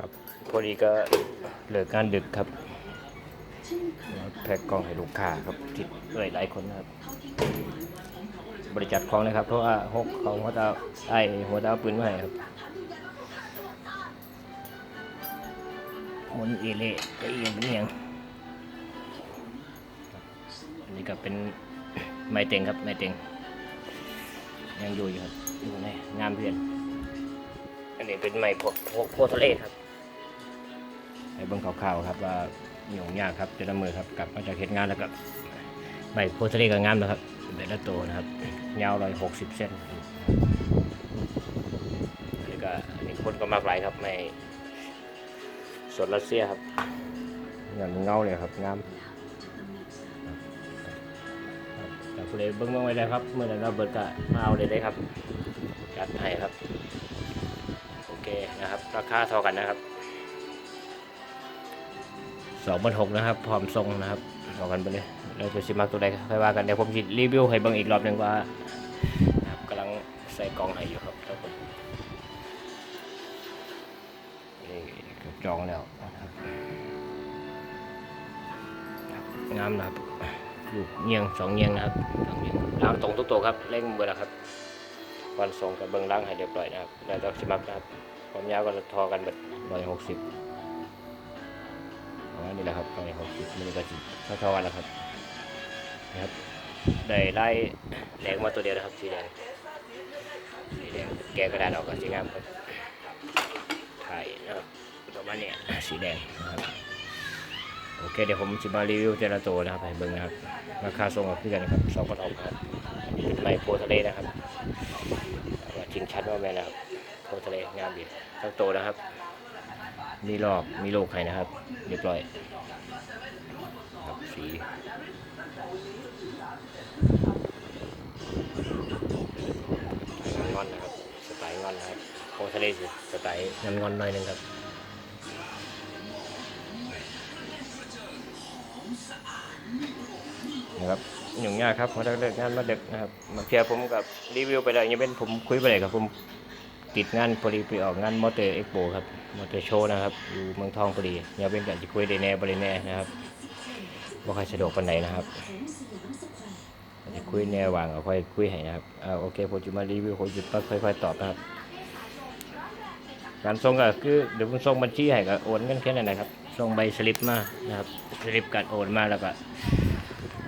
ครับพอดีก็เลิกงานดึกครับแพ็กกล่องให้ลูกค้าครับติดเอ่ยหลายคนครับ บริจาคของนะครับ เพราะว่าหกของหัวตาไอหัวตาปืนมาให้ครับมุนเอเล่ก็เอียงเป็นเอียงครับอันนี้ก็เป็นไม้เต็งครับไม้เต็งยังอยู่อยู่ครับอยู่ในงามเพื่อน อันนี้เป็นไม้พวกพวกโพแทะเลครับ ให้เบิ่งข่าวๆครับว่าหยุ่งยากครับจะละมือครับกลับมาจากเหตุงานแล้วก็ไม้โพธิ์ทะเลก็งามนะครับเป็นละโตนะครับ ยาวร้อยหกสิบเซนอันนี้ก็อันนี้คนก็มากหลายครับไม่สวนรัสเซียครับเงินเงาเลยครับงามแต่ผู้ใดเบิ่งเบิ่งไว้เลยครับ เมื่อนั้นเราเบิดก็มาเอาเลยได้ครับจัดให้ครับ โอเคนะครับ ราคาเท่ากันนะครับส องพันหกนะครับ พร้อมส่งนะครับเท่ากันไปเลยเราจะสิมาตัวใดค่อยว่ากันเดี๋ยวผมจะรีวิวให้เบิ่งอีกรอบหนึ่งว่านะครับกำลังใส่กล่องให้อยู่ครับทุกคนนี่จองแล้วนะครับงามนะครับลูกเงียงสองเงียงนะครับสองเงียงล้างตรงทุกตัวครับเร่งเบอร์ล้วครับวันส่งกับเบื้งล่างให้เรียบร้อยนะครับแล้วต้องสมัครนะครับความยาวก็ทอกันแบบร้อยหกสิบ นี้แหละครับตร้อยหกสิบมันก็สิเท่าๆกันแล้วครับนะครับได้ไล่แหลงมาตัวเดียวนะครับสีแดงสีแดงแกะกระดาษออกก็สีงามครับถ่ายนะครับประมาณเนี้ยสีแดงนะครับโอเคเดี๋ยวผมจะมารีวิวเจลาโตนะครับให้เบิ่งนะครับราคาส่งกับเพื่อนนะครับสองพันออกครับเป็นไมโครทะเลนะครับว่าจริงชัดว่าแม่นะครับโคทะเลงามดีทั้งโตนะครับ มีลอกมีโลกให้นะครับ เรียบร้อยครับสีงอนนะครับสไตล์งอนนะครับโคทะเลสิสไตล์งอนงอนหน่อยหนึงครับนะครับยุ่งยากครับเพราเลิกงานมาดึกนะครับมาเพียผมกับรีวิวไปแล้วยังเป็นผมคุยไปเลยครับผม ติดงานพอดีไปออกงานมอเตอร์เอ็กโปครับ มอเตอร์โชว์นะครับ อยู่เมืองทองพอดียังเป็นกันจะคุยได้แน่บริแน่นะครับว่าใครสะดวกปันไหนนะครับจะคุยแน่วางเอาค่อยคุยให้นะครับอ่าโอเคผมจะมารีวิวผมจะค่อยๆตอบนะครับ การส่งก็คือเดี๋ยวผมส่งบัญชีให้ก็โอนกันแค่นั้นนะครับ ส่งใบสลิปมานะครับ สลิปการโอนมาแล้วก็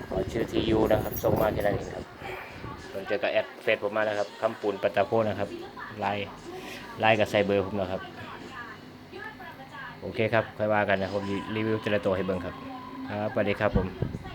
ขอชื่อทียูนะครับ ส่งมาที่นั่นเองครับ สนใจก็แอดเฟซผมมานะครับคำปูนปัตตาโพนะครับไลน์ไลน์กับไซเบอร์ผมนะครับ โอเคครับ ค่อยว่ากันนะผมรีวิวแต่ละตัวให้เบิ่งครับ ครับสวัสดีครับผม